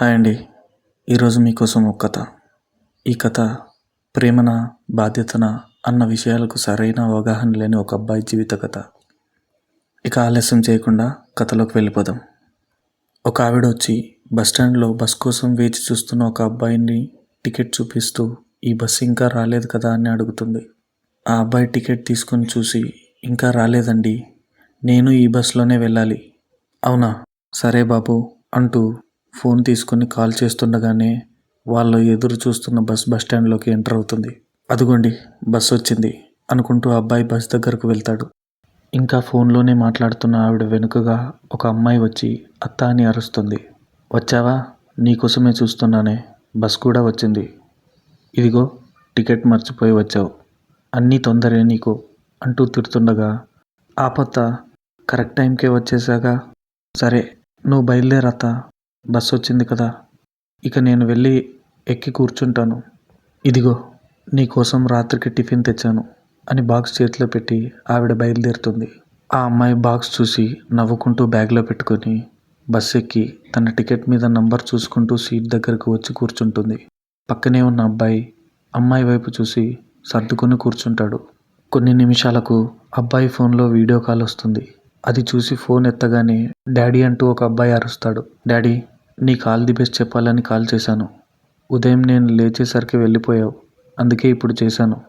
Hi అండి. ఈరోజు మీకోసం ఒక కథ. ఈ కథ ప్రేమన బాధ్యతన అన్న విషయాలకు సరైన అవగాహన లేని ఒక అబ్బాయి జీవిత కథ. ఇక ఆలస్యం చేయకుండా కథలోకి వెళ్ళిపోదాం. ఒక ఆవిడ వచ్చి బస్టాండ్లో బస్ కోసం వేచి చూస్తున్న ఒక అబ్బాయిని టికెట్ చూపిస్తూ ఈ బస్సు ఇంకా రాలేదు కదా? అని అడుగుతుంది. ఆ అబ్బాయి టికెట్ తీసుకొని చూసి ఇంకా రాలేదండి. నేను ఈ బస్సులోనే వెళ్ళాలి. అవునా? సరే బాబు అంటూ ఫోన్ తీసుకొని కాల్ చేస్తుండగానే వాళ్ళు ఎదురు చూస్తున్న బస్ బస్ స్టాండ్లోకి ఎంటర్ అవుతుంది. అదిగోండి బస్ వచ్చింది అనుకుంటూ అబ్బాయి బస్ దగ్గరకు వెళ్తాడు. ఇంకా ఫోన్లోనే మాట్లాడుతున్న ఆవిడ వెనుకగా ఒక అమ్మాయి వచ్చి అత్త అని అరుస్తుంది. వచ్చావా? నీకోసమే చూస్తున్నానే. బస్ కూడా వచ్చింది. ఇదిగో టికెట్ మర్చిపోయి వచ్చావు. అన్నీ తొందరే నీకు అంటూ తిడుతుండగా ఆపత్త కరెక్ట్ టైంకే వచ్చేసాగా? సరే నువ్వు బయలుదేరత్తా. బస్సు వచ్చింది కదా. ఇక నేను వెళ్ళి ఎక్కి కూర్చుంటాను. ఇదిగో నీకోసం రాత్రికి టిఫిన్ తెచ్చాను అని బాక్స్ చేతిలో పెట్టి ఆవిడ బయలుదేరుతుంది. ఆ అమ్మాయి బాక్స్ చూసి నవ్వుకుంటూ బ్యాగ్లో పెట్టుకొని బస్ ఎక్కి తన టికెట్ మీద నంబర్ చూసుకుంటూ సీట్ దగ్గరకు వచ్చి కూర్చుంటుంది. పక్కనే ఉన్న అబ్బాయి అమ్మాయి వైపు చూసి సర్దుకొని కూర్చుంటాడు. కొన్ని నిమిషాలకు అబ్బాయి ఫోన్లో వీడియో కాల్ వస్తుంది. అది చూసి ఫోన్ ఎత్తగానే డాడీ అంటూ ఒక అబ్బాయి అరుస్తాడు. డాడీ నీకు ఆల్ ది బెస్ట్ చెప్పాలని కాల్ చేశాను. ఉదయం నేను లేచేసరికి వెళ్ళిపోయావు. అందుకే ఇప్పుడు చేశాను.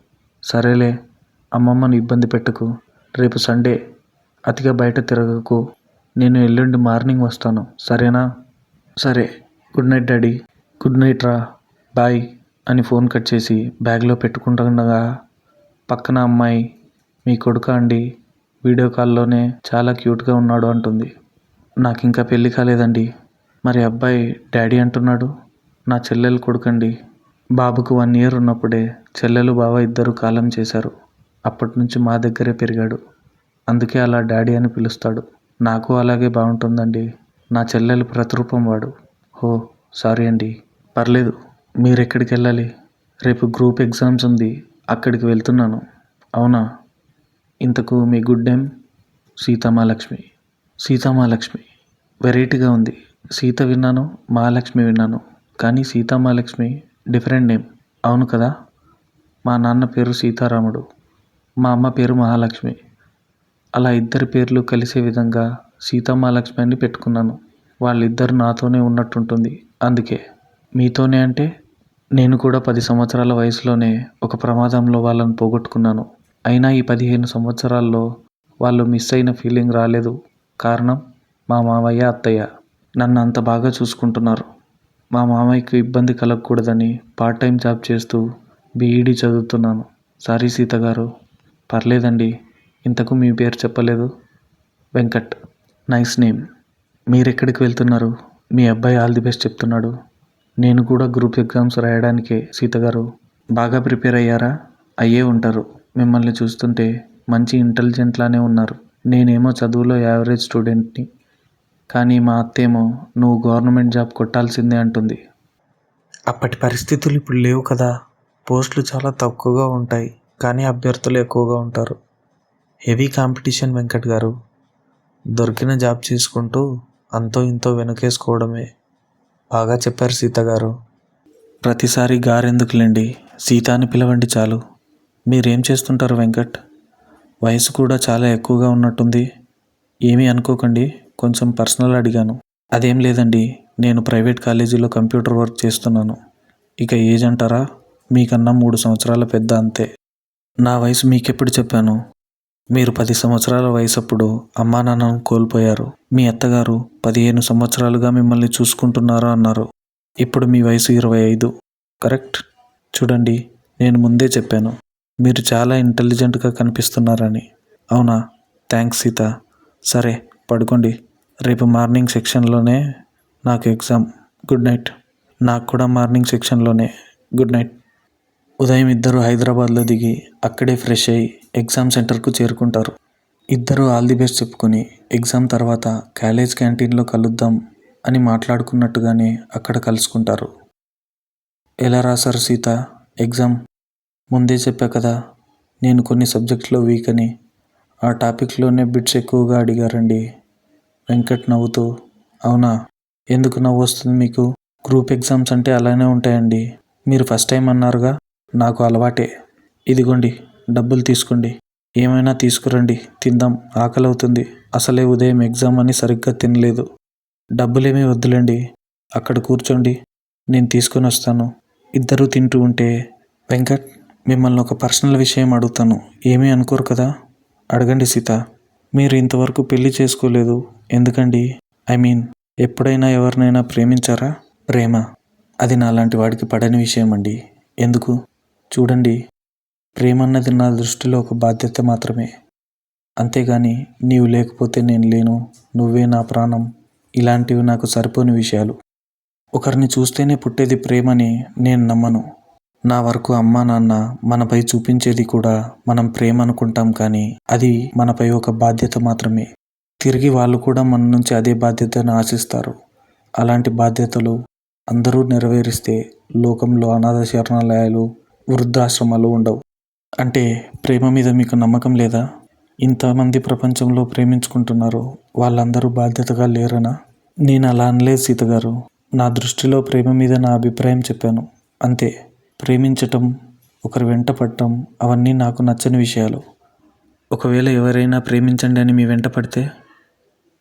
సరేలే అమ్మమ్మను ఇబ్బంది పెట్టకు. రేపు సండే అతిగా బయట తిరగకు. నేను ఎల్లుండి మార్నింగ్ వస్తాను. సరేనా? సరే good night daddy. Good night రా. బాయ్ అని ఫోన్ కట్ చేసి బ్యాగ్లో పెట్టుకుంటుండగా పక్కన అమ్మాయి మీ కొడుక అండి? వీడియో కాల్లోనే చాలా క్యూట్గా ఉన్నాడు అంటుంది. నాకు ఇంకా పెళ్ళి కాలేదండి. మరి అబ్బాయి డాడీ అంటున్నాడు నా చెల్లెలు కొడుకండి. బాబుకు వన్ ఇయర్ ఉన్నప్పుడే చెల్లెలు బావ ఇద్దరు కాలం చేశారు. అప్పటి నుంచి మా దగ్గరే పెరిగాడు. అందుకే అలా డాడీ అని పిలుస్తాడు. నాకు అలాగే బాగుంటుందండి నా చెల్లెలు ప్రతిరూపం వాడు. హో సారీ అండి. పర్లేదు మీరు ఎక్కడికి వెళ్ళాలి? రేపు గ్రూప్ ఎగ్జామ్స్ ఉంది అక్కడికి వెళ్తున్నాను. అవునా? ఇంతకు మీ గుడ్ నేమ్? సీతామాలక్ష్మి సీతామాలక్ష్మి వెరైటీగా ఉంది. సీత విన్నాను మహాలక్ష్మి విన్నాను. కానీ సీతామహాలక్ష్మి డిఫరెంట్ నేమ్ అవును కదా? మా నాన్న పేరు సీతారాముడు మా అమ్మ పేరు మహాలక్ష్మి. అలా ఇద్దరి పేర్లు కలిసే విధంగా సీతామహాలక్ష్మి అని పెట్టుకున్నాను. వాళ్ళిద్దరు నాతోనే ఉన్నట్టుంటుంది. అందుకే మీతోనే అంటే నేను కూడా పది సంవత్సరాల వయసులోనే ఒక ప్రమాదంలో వాళ్ళని పోగొట్టుకున్నాను. అయినా ఈ పదిహేను సంవత్సరాల్లో వాళ్ళు మిస్ అయిన ఫీలింగ్ రాలేదు. కారణం మా మావయ్య అత్తయ్య. నన్ను అంత బాగా చూసుకుంటున్నారు. మా మామయ్యకు ఇబ్బంది కలగకూడదని పార్ట్ టైం జాబ్ చేస్తూ బీఈడీ చదువుతున్నాను. సారీ సీత గారు. పర్లేదండి. ఇంతకు మీ పేరు చెప్పలేదు. వెంకట్. Nice name. మీరెక్కడికి వెళ్తున్నారు? మీ అబ్బాయి ఆల్ ది బెస్ట్ చెప్తున్నాడు. నేను కూడా గ్రూప్ ఎగ్జామ్స్ రాయడానికే సీత గారు. బాగా ప్రిపేర్ అయ్యారా? అయ్యే ఉంటారు. మిమ్మల్ని చూస్తుంటే మంచి ఇంటెలిజెంట్లానే ఉన్నారు. నేనేమో చదువులో యావరేజ్ స్టూడెంట్ని కానీ మా అత్తేమో నువ్వు గవర్నమెంట్ జాబ్ కొట్టాల్సిందే అంటుంది. అప్పటి పరిస్థితులు ఇప్పుడు లేవు కదా. పోస్టులు చాలా తక్కువగా ఉంటాయి కానీ అభ్యర్థులు ఎక్కువగా ఉంటారు. హెవీ కాంపిటీషన్ వెంకట్ గారు. దొరికిన జాబ్ చేసుకుంటూ అంతో ఇంతో వెనకేసుకోవడమే. బాగా చెప్పారు సీత గారు. ప్రతిసారి గారెందుకులేండి? సీత అని పిలవండి చాలు. మీరేం చేస్తుంటారు వెంకట్? వయసు కూడా చాలా ఎక్కువగా ఉన్నట్టుంది. ఏమీ అనుకోకండి. కొంచెం పర్సనల్ అడిగాను. అదేం లేదండి నేను ప్రైవేట్ కాలేజీలో కంప్యూటర్ వర్క్ చేస్తున్నాను. ఇక ఏజ్ అంటారా? మీకన్నా మూడు సంవత్సరాల పెద్ద అంతే. నా వయసు మీకెప్పుడు చెప్పాను? మీరు పది సంవత్సరాల వయసు అప్పుడు అమ్మా నాన్నను కోల్పోయారు. మీ అత్తగారు పదిహేను సంవత్సరాలుగా మిమ్మల్ని చూసుకుంటున్నారు? అన్నారు. ఇప్పుడు మీ వయసు ఇరవై ఐదు. కరెక్ట్. చూడండి నేను ముందే చెప్పాను. మీరు చాలా ఇంటెలిజెంట్గా కనిపిస్తున్నారని. అవునా? థ్యాంక్స్ సీత. సరే పడుకోండి. రేపు మార్నింగ్ సెక్షన్లోనే నాకు ఎగ్జామ్. Good night. నాకు కూడా మార్నింగ్ సెక్షన్లోనే. Good night. ఉదయం ఇద్దరు హైదరాబాద్లో దిగి అక్కడే ఫ్రెష్ అయ్యి ఎగ్జామ్ సెంటర్కు చేరుకుంటారు. ఇద్దరు ఆల్ ది బెస్ట్ చెప్పుకొని ఎగ్జామ్ తర్వాత కాలేజ్ క్యాంటీన్లో కలుద్దాం అని మాట్లాడుకున్నట్టుగానే అక్కడ కలుసుకుంటారు. ఎలా రాశారు సీత? ఎగ్జామ్? ముందే చెప్పా కదా నేను కొన్ని సబ్జెక్ట్స్లో వీక్ అని. ఆ టాపిక్లోనే బిట్స్ ఎక్కువగా అడిగారండి. వెంకట్ నవ్వుతూ అవునా? ఎందుకు నవ్వు వస్తుంది మీకు? గ్రూప్ ఎగ్జామ్స్ అంటే అలానే ఉంటాయండి. మీరు ఫస్ట్ టైం అన్నారుగా? నాకు అలవాటే. ఇదిగోండి డబ్బులు తీసుకోండి. ఏమైనా తీసుకురండి. తిందాం. ఆకలి అవుతుంది అసలే ఉదయం ఎగ్జామ్ అని సరిగ్గా తినలేదు. డబ్బులేమీ వద్దులేండి. అక్కడ కూర్చోండి. నేను తీసుకొని వస్తాను. ఇద్దరూ తింటూ ఉంటే వెంకట్ మిమ్మల్ని ఒక పర్సనల్ విషయం అడుగుతాను. ఏమీ అనుకోరు కదా? అడగండి సీత. మీరు ఇంతవరకు పెళ్ళి చేసుకోలేదు. ఎందుకండి? ఐ మీన్ ఎప్పుడైనా ఎవరినైనా ప్రేమించారా? ప్రేమ. అది నాలాంటి వాడికి పడని విషయం అండి ఎందుకు? చూడండి. ప్రేమ అన్నది నా దృష్టిలో ఒక బాధ్యత మాత్రమే. అంతేగాని నీవు లేకపోతే నేను లేను. నువ్వే నా ప్రాణం. ఇలాంటివి నాకు సరిపోని విషయాలు. ఒకరిని చూస్తేనే పుట్టేది ప్రేమని నేను నమ్మను. నా వరకు అమ్మా నాన్న మనపై చూపించేది కూడా మనం ప్రేమ అనుకుంటాం కానీ అది మనపై ఒక బాధ్యత మాత్రమే. తిరిగి వాళ్ళు కూడా మన నుంచి అదే బాధ్యతను ఆశిస్తారు. అలాంటి బాధ్యతలు అందరూ నెరవేరిస్తే లోకంలో అనాథ శరణాలయాలు వృద్ధాశ్రమాలు ఉండవు. అంటే ప్రేమ మీద మీకు నమ్మకం లేదా? ఇంతమంది ప్రపంచంలో ప్రేమించుకుంటున్నారు వాళ్ళందరూ బాధ్యతగా లేరనా? నేను అలా అనలేదు సీత గారు. నా దృష్టిలో ప్రేమ మీద నా అభిప్రాయం చెప్పాను. అంతే. ప్రేమించటం ఒకరి వెంట పడటం అవన్నీ నాకు నచ్చని విషయాలు. ఒకవేళ ఎవరైనా ప్రేమించండి అని మీ వెంట పడితే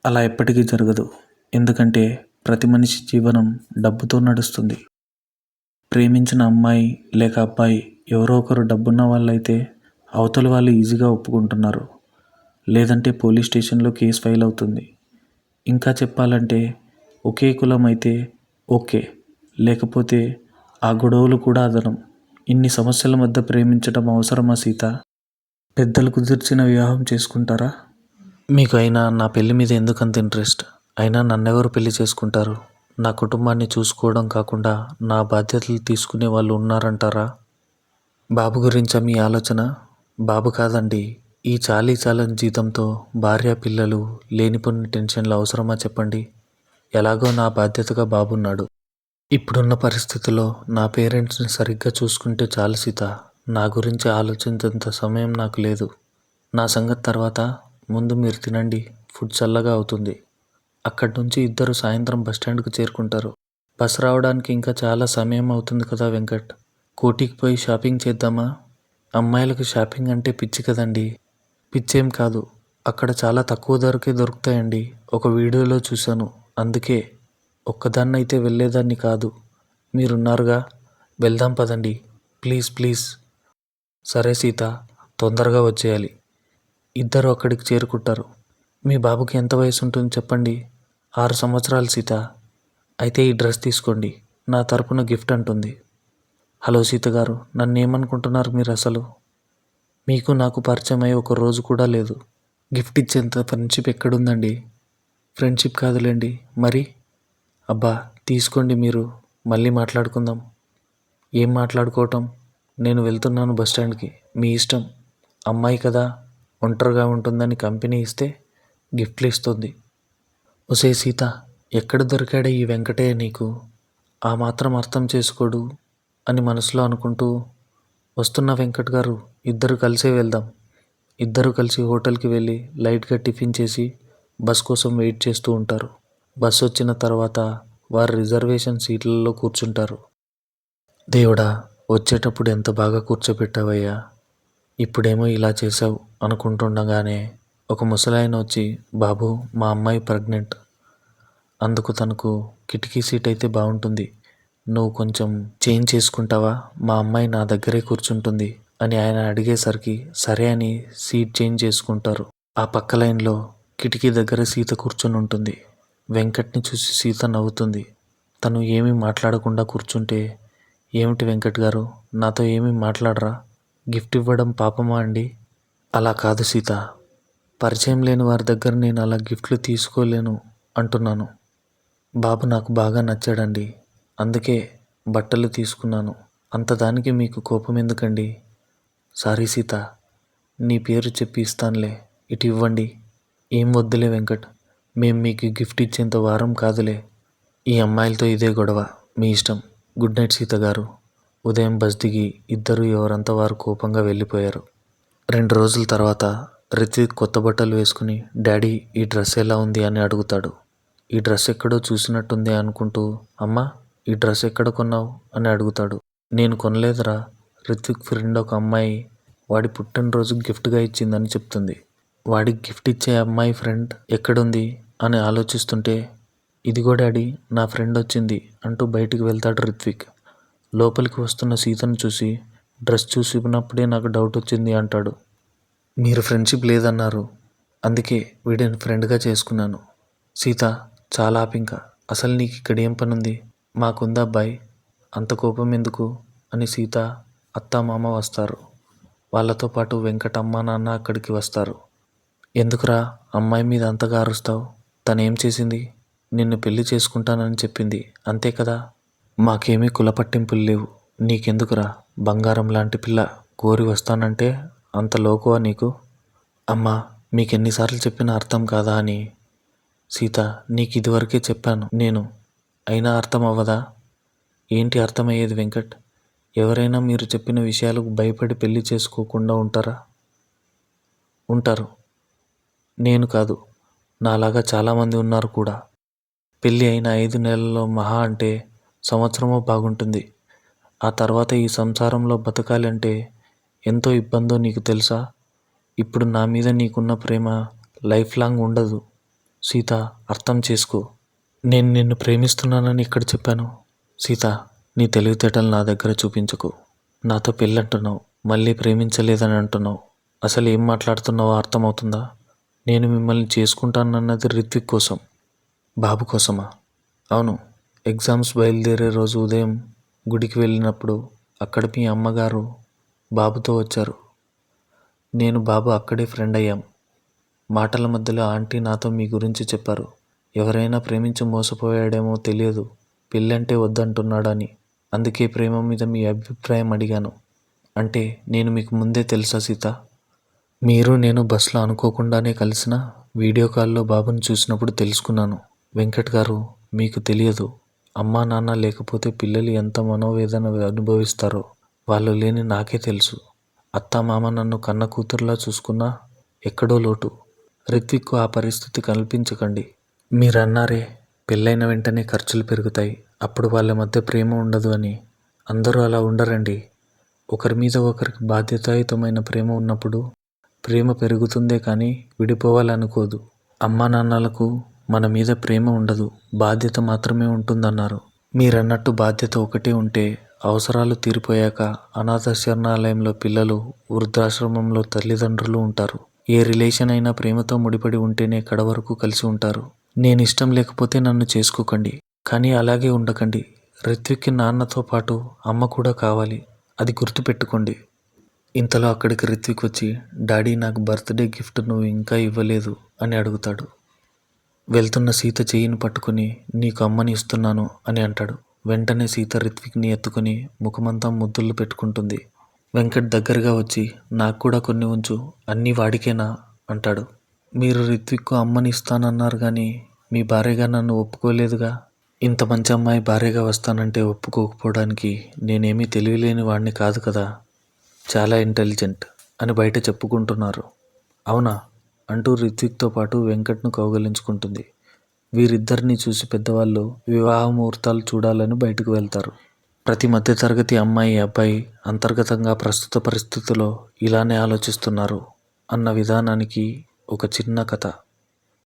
అలా ఎప్పటికీ జరగదు. ఎందుకంటే ప్రతి మనిషి జీవనం డబ్బుతో నడుస్తుంది. ప్రేమించిన అమ్మాయి లేక అబ్బాయి ఎవరో ఒకరు డబ్బున్న వాళ్ళైతే అవతల వాళ్ళు ఈజీగా ఒప్పుకుంటున్నారు. లేదంటే పోలీస్ స్టేషన్లో కేసు ఫైల్ అవుతుంది. ఇంకా చెప్పాలంటే ఒకే కులం అయితే ఓకే. లేకపోతే ఆ గొడవలు కూడా అదనం. ఇన్ని సమస్యల మధ్య ప్రేమించడం అవసరమా సీత? పెద్దలు కుదిర్చిన వివాహం చేసుకుంటారా? మీకు అయినా నా పెళ్ళి మీద ఎందుకంత ఇంట్రెస్ట్? అయినా నన్నెవరు పెళ్ళి చేసుకుంటారు? నా కుటుంబాన్ని చూసుకోవడం కాకుండా నా బాధ్యతలు తీసుకునే వాళ్ళు ఉన్నారంటారా? బాబు గురించా మీ ఆలోచన? బాబు కాదండి ఈ చాలీ చాలని జీతంతో భార్య పిల్లలు లేనిపోని టెన్షన్లు అవసరమా చెప్పండి? ఎలాగో నా బాధ్యతగా బాబున్నాడు. ఇప్పుడున్న పరిస్థితుల్లో నా పేరెంట్స్ని సరిగ్గా చూసుకుంటే చాలు సీత. నా గురించి ఆలోచించేంత సమయం నాకు లేదు. నా సంగతి తర్వాత ముందు మీరు తినండి. ఫుడ్ చల్లగా అవుతుంది. అక్కడి నుంచి ఇద్దరు సాయంత్రం బస్టాండ్కి చేరుకుంటారు. బస్ రావడానికి ఇంకా చాలా సమయం అవుతుంది కదా వెంకట్. కోటికి పోయి షాపింగ్ చేద్దామా? అమ్మాయిలకు షాపింగ్ అంటే పిచ్చి కదండి. పిచ్చేం కాదు. అక్కడ చాలా తక్కువ ధరకే దొరుకుతాయండి. ఒక వీడియోలో చూశాను. అందుకే ఒక్కదాన్నైతే వెళ్ళేదాన్ని కాదు. మీరున్నారుగా? వెళ్దాం పదండి. Please please. సరే సీత తొందరగా వచ్చేయాలి. ఇద్దరు అక్కడికి చేరుకుంటారు. మీ బాబుకి ఎంత వయసు ఉంటుంది చెప్పండి. ఆరు సంవత్సరాలు సీత. అయితే ఈ డ్రెస్ తీసుకోండి. నా తరపున గిఫ్ట్ అంటుంది. హలో సీత గారు నన్ను ఏమనుకుంటున్నారు మీరు అసలు మీకు నాకు పరిచయం అయ్యి ఒక రోజు కూడా లేదు. గిఫ్ట్ ఇచ్చేంత ఫ్రెండ్షిప్ ఎక్కడుందండి? ఫ్రెండ్షిప్ కాదులేండి. మరి? అబ్బా తీసుకోండి మీరు మళ్ళీ మాట్లాడుకుందాం. ఏం మాట్లాడుకోవటం? నేను వెళ్తున్నాను బస్ స్టాండ్కి. మీ ఇష్టం. అమ్మాయి కదా ఒంటరిగా ఉంటుందని కంపెనీ ఇస్తే గిఫ్ట్లు ఇస్తుంది. ఒసే సీత ఎక్కడ దొరికాడే ఈ వెంకటయ్య నీకు? ఆ మాత్రం అర్థం చేసుకోడు అని మనసులో అనుకుంటూ వస్తున్న వెంకట్ గారు ఇద్దరు కలిసే వెళ్దాం. ఇద్దరు కలిసి హోటల్కి వెళ్ళి లైట్గా టిఫిన్ చేసి బస్ కోసం వెయిట్ చేస్తూ ఉంటారు. బస్సు వచ్చిన తర్వాత వారు రిజర్వేషన్ సీట్లలో కూర్చుంటారు. దేవుడా వచ్చేటప్పుడు ఎంత బాగా కూర్చోపెట్టావయ్యా? ఇప్పుడేమో ఇలా చేసావు అనుకుంటుండగానే ఒక ముసలాయన వచ్చి బాబు మా అమ్మాయి ప్రెగ్నెంట్. అందుకు తనకు కిటికీ సీట్ అయితే బాగుంటుంది. నువ్వు కొంచెం చేంజ్ చేసుకుంటావా? మా అమ్మాయి నా దగ్గరే కూర్చుంటుంది అని ఆయన అడిగేసరికి సరే అని సీట్ చేంజ్ చేసుకుంటారు. ఆ పక్క లైన్లో కిటికీ దగ్గర సీత కూర్చొని ఉంటుంది వెంకట్ని చూసి సీత నవ్వుతుంది. తను ఏమీ మాట్లాడకుండా కూర్చుంటే ఏమిటి వెంకట్ గారు నాతో ఏమీ మాట్లాడరా? గిఫ్ట్ ఇవ్వడం పాపమా అండి? అలా కాదు సీత. పరిచయం లేని వారి దగ్గర నేను అలా గిఫ్ట్లు తీసుకోలేను అంటున్నాను. బాబు నాకు బాగా నచ్చాడండి. అందుకే బట్టలు తీసుకున్నాను. అంత దానికి మీకు కోపం ఎందుకండి? సారీ సీత. నీ పేరు చెప్పి ఇస్తానులే. ఇటు ఇవ్వండి. ఏం వద్దులే వెంకట్. మేము మీకు గిఫ్ట్ ఇచ్చేంత వారం కాదులే. ఈ అమ్మాయిలతో ఇదే గొడవ. మీ ఇష్టం. గుడ్ నైట్ సీత గారు. ఉదయం బస్ దిగి ఇద్దరు ఎవరంతా వారు కోపంగా వెళ్ళిపోయారు. రెండు రోజుల తర్వాత రిత్విక్ కొత్త బట్టలు వేసుకుని డాడీ ఈ డ్రెస్ ఎలా ఉంది? అని అడుగుతాడు. ఈ డ్రెస్ ఎక్కడో చూసినట్టుంది అనుకుంటూ అమ్మా ఈ డ్రెస్ ఎక్కడ కొన్నావు? అని అడుగుతాడు. నేను కొనలేదురా. రిత్విక్ ఫ్రెండ్ ఒక అమ్మాయి వాడి పుట్టినరోజు గిఫ్ట్గా ఇచ్చిందని చెప్తుంది. వాడికి గిఫ్ట్ ఇచ్చే అమ్మాయి ఫ్రెండ్ ఎక్కడుంది? అని ఆలోచిస్తుంటే ఇదిగో డాడీ నా ఫ్రెండ్ వచ్చింది అంటూ బయటికి వెళ్తాడు రిత్విక్. లోపలికి వస్తున్న సీతను చూసి డ్రెస్ చూసినప్పుడే నాకు డౌట్ వచ్చింది అంటాడు. మీరు ఫ్రెండ్షిప్ లేదన్నారు. అందుకే వీడిని ఫ్రెండ్గా చేసుకున్నాను. సీత చాలా ఆపింక. అసలు నీకు ఇక్కడ ఏం పనుంది? మాకుందా అబ్బాయి? అంత కోపం ఎందుకు? అని సీత అత్త మామ వస్తారు. వాళ్ళతో పాటు వెంకట అమ్మ నాన్న అక్కడికి వస్తారు. ఎందుకురా? అమ్మాయి మీద అంతగా అరుస్తావు? తనేం చేసింది? నిన్ను పెళ్ళి చేసుకుంటానని చెప్పింది. అంతే కదా? మాకేమీ కులపట్టింపులు లేవు. నీకెందుకురా? బంగారం లాంటి పిల్ల కోరి వస్తానంటే అంత లోకువా నీకు? అమ్మా మీకెన్నిసార్లు చెప్పినా అర్థం కాదా అని. సీత నీకు ఇదివరకే చెప్పాను. నేను అయినా అర్థం అవ్వదా ఏంటి అర్థమయ్యేది వెంకట్? ఎవరైనా మీరు చెప్పిన విషయాలకు భయపడి పెళ్ళి చేసుకోకుండా ఉంటారా? ఉంటారు. నేను కాదు. నాలాగా చాలామంది ఉన్నారు కూడా. పెళ్ళి అయిన ఐదు నెలల్లో మహా అంటే సంవత్సరమో బాగుంటుంది. ఆ తర్వాత ఈ సంసారంలో బతకాలంటే ఎంతో ఇబ్బందో నీకు తెలుసా? ఇప్పుడు నా మీద నీకున్న ప్రేమ లైఫ్ లాంగ్ ఉండదు. సీత అర్థం చేసుకో. నేను నిన్ను ప్రేమిస్తున్నానని ఇక్కడ చెప్పాను. సీత నీ తెలివితేటలు నా దగ్గర చూపించకు. నాతో పెళ్ళంటున్నావు. మళ్ళీ ప్రేమించలేదని అంటున్నావు. అసలు ఏం మాట్లాడుతున్నావో అర్థమవుతుందా? నేను మిమ్మల్ని చేసుకుంటానన్నది రిత్విక్ కోసం బాబు కోసమా? అవును ఎగ్జామ్స్ బయలుదేరే రోజు ఉదయం గుడికి వెళ్ళినప్పుడు అక్కడ మీ అమ్మగారు బాబుతో వచ్చారు. నేను బాబు అక్కడే ఫ్రెండ్ అయ్యాం. మాటల మధ్యలో ఆంటీ నాతో మీ గురించి చెప్పారు. ఎవరైనా ప్రేమించి మోసపోయాడేమో తెలియదు పెళ్ళంటే వద్దంటున్నాడని. అందుకే ప్రేమ మీద మీ అభిప్రాయం అడిగాను. అంటే నేను మీకు ముందే తెలుసా సీత? మీరు నేను బస్సులో అనుకోకుండానే కలిసిన వీడియో కాల్లో బాబుని చూసినప్పుడు తెలుసుకున్నాను. వెంకట్ గారు మీకు తెలియదు. అమ్మా నాన్న లేకపోతే పిల్లలు ఎంత మనోవేదన అనుభవిస్తారో వాళ్ళు లేని నాకే తెలుసు. అత్త మామ నన్ను కన్న కూతురులా చూసుకున్నా ఎక్కడో లోటు. రిత్విక్కు ఆ పరిస్థితి కల్పించకండి. మీరన్నారే పెళ్ళైన వెంటనే ఖర్చులు పెరుగుతాయి. అప్పుడు వాళ్ళ మధ్య ప్రేమ ఉండదు అని. అందరూ అలా ఉండరండి. ఒకరి మీద ఒకరికి బాధ్యతాయుతమైన ప్రేమ ఉన్నప్పుడు ప్రేమ పెరుగుతుందే కానీ విడిపోవాలనుకోదు. అమ్మా నాన్నలకు మన మీద ప్రేమ ఉండదు. బాధ్యత మాత్రమే ఉంటుందన్నారు. మీరన్నట్టు బాధ్యత ఒకటే ఉంటే అవసరాలు తీరిపోయాక అనాథ శరణాలయంలో పిల్లలు వృద్ధాశ్రమంలో తల్లిదండ్రులు ఉంటారు. ఏ రిలేషన్ అయినా ప్రేమతో ముడిపడి ఉంటేనే కడ వరకు కలిసి ఉంటారు. నేను ఇష్టం లేకపోతే నన్ను చేసుకోకండి. కానీ అలాగే ఉండకండి. రిత్విక్కి నాన్నతో పాటు అమ్మ కూడా కావాలి. అది గుర్తుపెట్టుకోండి. ఇంతలో అక్కడికి రిత్విక్ వచ్చి డాడీ నాకు బర్త్డే గిఫ్ట్ నువ్వు ఇంకా ఇవ్వలేదు అని అడుగుతాడు. వెళ్తున్న సీత చెయ్యిని పట్టుకుని నీకు అమ్మని ఇస్తున్నాను అని అంటాడు. వెంటనే సీత రిత్విక్ని ఎత్తుకుని ముఖమంతా ముద్దులు పెట్టుకుంటుంది. వెంకట్ దగ్గరగా వచ్చి నాకు కూడా కొన్ని ఉంచు అన్నీ వాడికేనా అంటాడు. మీరు రిత్విక్కు అమ్మని ఇస్తానన్నారు కానీ మీ భార్యగా నన్ను ఒప్పుకోలేదుగా. ఇంత మంచి అమ్మాయి భార్యగా వస్తానంటే ఒప్పుకోకపోవడానికి నేనేమీ తెలివిలేని వాడిని కాదు కదా చాలా ఇంటెలిజెంట్ అని బయట చెప్పుకుంటున్నారు. అవునా? అంటూ రిత్విక్తో పాటు వెంకట్ను కౌగలించుకుంటుంది. వీరిద్దరిని చూసి పెద్దవాళ్ళు వివాహ ముహూర్తాలు చూడాలని బయటకు వెళ్తారు. ప్రతి మధ్యతరగతి అమ్మాయి అబ్బాయి అంతర్గతంగా ప్రస్తుత పరిస్థితిలో ఇలానే ఆలోచిస్తున్నారు అన్న విధానానికి ఒక చిన్న కథ.